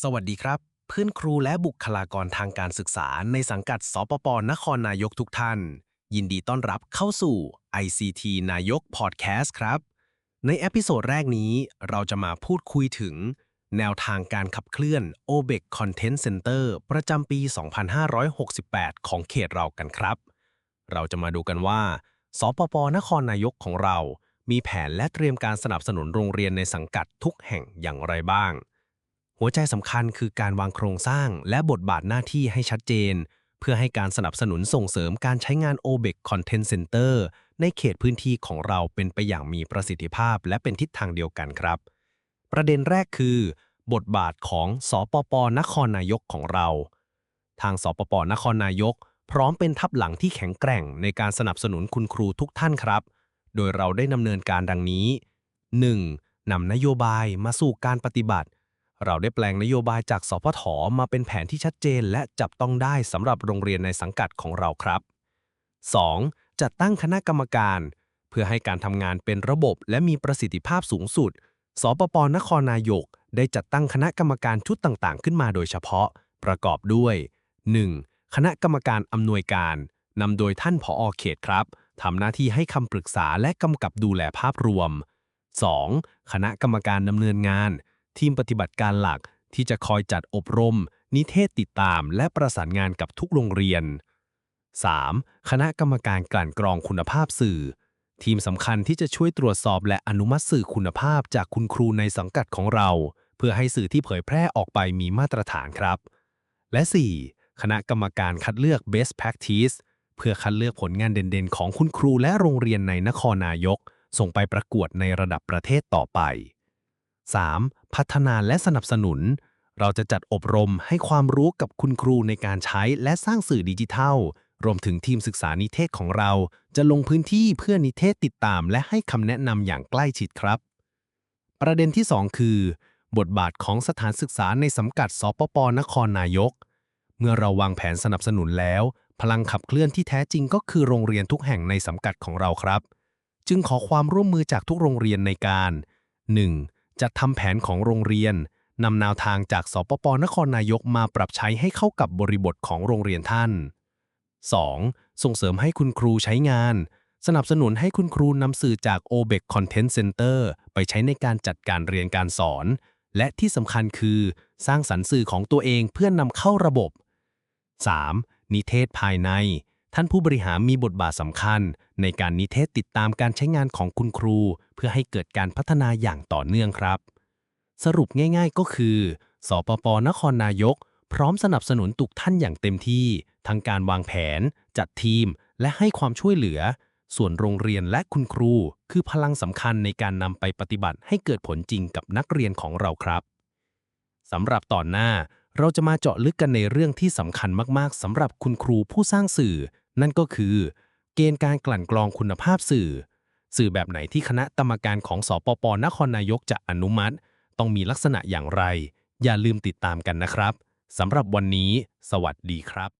สวัสดีครับ เพื่อนครูและบุคลากรทางการศึกษาในสังกัด สปปนครนายกทุกท่าน ยินดีต้อนรับเข้าสู่ ICT นายกพอดแคสต์ครับ ในเอพิโซดแรกนี้เราจะมาพูดคุยถึง แนวทางการขับเคลื่อน OBEC Content Center ประจำปี 2568 ของเขตเรากันครับ เราจะมาดูกันว่า สปปนครนายกของเรา มีแผนและเตรียมการสนับสนุนโรงเรียนในสังกัดทุกแห่งอย่างไรบ้าง หัวใจสำคัญคือการวางโครงสร้างและบทบาทหน้าที่ให้ชัดเจน เพื่อให้การสนับสนุนส่งเสริมการใช้งาน OBEC Content Center ในเขตพื้นที่ของเราเป็นไปอย่างมีประสิทธิภาพและเป็นทิศทางเดียวกันครับ ประเด็นแรกคือ บทบาทของสปปนครนายกของเรา ทางสปปนครนายก พร้อมเป็นทัพหลังที่แข็งแกร่งในการสนับสนุนคุณครูทุกท่านครับ โดยเราได้ดำเนินการดังนี้ 1. นำนโยบายมาสู่การปฏิบัติ เราได้แปลงนโยบายจากสพทมาเป็นแผนที่ชัดเจนและจับต้องได้สำหรับโรงเรียนในสังกัดของเราครับ 2. จัดตั้งคณะกรรมการ เพื่อให้การทำงานเป็นระบบและมีประสิทธิภาพสูงสุด สปปนครนายก ได้จัดตั้งคณะกรรมการชุดต่างๆ ขึ้นมาโดยเฉพาะ ประกอบด้วย 1. คณะกรรมการอำนวยการนำโดยท่านผอเขตครับทำหน้าที่ให้คำปรึกษาและกำกับดูแลภาพรวม 2. คณะกรรมการดำเนินงาน ทีมปฏิบัติการหลักที่จะคอยจัดอบรม นิเทศติดตาม และประสานงานกับทุกโรงเรียน 3. คณะกรรมการกลั่นกรองคุณภาพสื่อ ทีมสำคัญที่จะช่วยตรวจสอบและอนุมัติสื่อคุณภาพจากคุณครูในสังกัดของเรา เพื่อให้สื่อที่เผยแพร่ออกไปมีมาตรฐานครับ และ 4. คณะกรรมการคัดเลือก best practice เพื่อคัดเลือกผลงานเด่นๆ ของคุณครูและโรงเรียนในนครนายก ส่งไปประกวดในระดับประเทศต่อไป 3. พัฒนาและสนับสนุน เราจะจัดอบรมให้ความรู้กับคุณครูในการใช้และสร้างสื่อดิจิทัล รวมถึงทีมศึกษานิเทศของเรา จะลงพื้นที่เพื่อนิเทศติดตาม และให้คำแนะนำอย่างใกล้ชิดครับ ประเด็นที่ 2 คือ บทบาทของสถานศึกษาในสังกัดสปปนครนายก เมื่อเราวางแผนสนับสนุนแล้ว พลังขับเคลื่อนที่แท้จริงก็คือโรงเรียนทุกแห่งในสังกัดของเราครับ จึงขอความร่วมมือจากทุกโรงเรียนในการ 1. จัดทำแผนของโรงเรียนนำแนวทางจากสปปนครนายกมาปรับใช้ให้เข้ากับบริบทของโรงเรียนท่าน 2. ส่งเสริมให้คุณครูใช้งาน สนับสนุนให้คุณครูนำสื่อจาก OBEC Content Center ไปใช้ในการจัดการเรียนการสอน และที่สำคัญคือ สร้างสรรค์สื่อของตัวเองเพื่อนนำเข้าระบบ 3. นิเทศภายใน ท่านผู้บริหารมีบทบาทสำคัญ ในการนิเทศติดตามการใช้งานของคุณครู เพื่อให้เกิดการพัฒนาอย่างต่อเนื่องครับ สรุปง่ายๆก็คือ สปปนครนายก พร้อมสนับสนุนทุกท่านอย่างเต็มที่ ทั้งการวางแผน จัดทีม และให้ความช่วยเหลือ ส่วนโรงเรียนและคุณครู คือพลังสำคัญในการนำไปปฏิบัติให้เกิดผลจริงกับนักเรียนของเราครับสำหรับตอนหน้า เราจะมาเจาะลึกกันในเรื่องที่สำคัญมากๆสำหรับคุณครูผู้สร้างสื่อ นั่นก็คือ เกณฑ์การกลั่นกรองคุณภาพสื่อ สื่อแบบไหนที่คณะกรรมการของสปปนครนายกจะอนุมัติ ต้องมีลักษณะอย่างไร อย่าลืมติดตามกันนะครับสำหรับวันนี้ สวัสดีครับ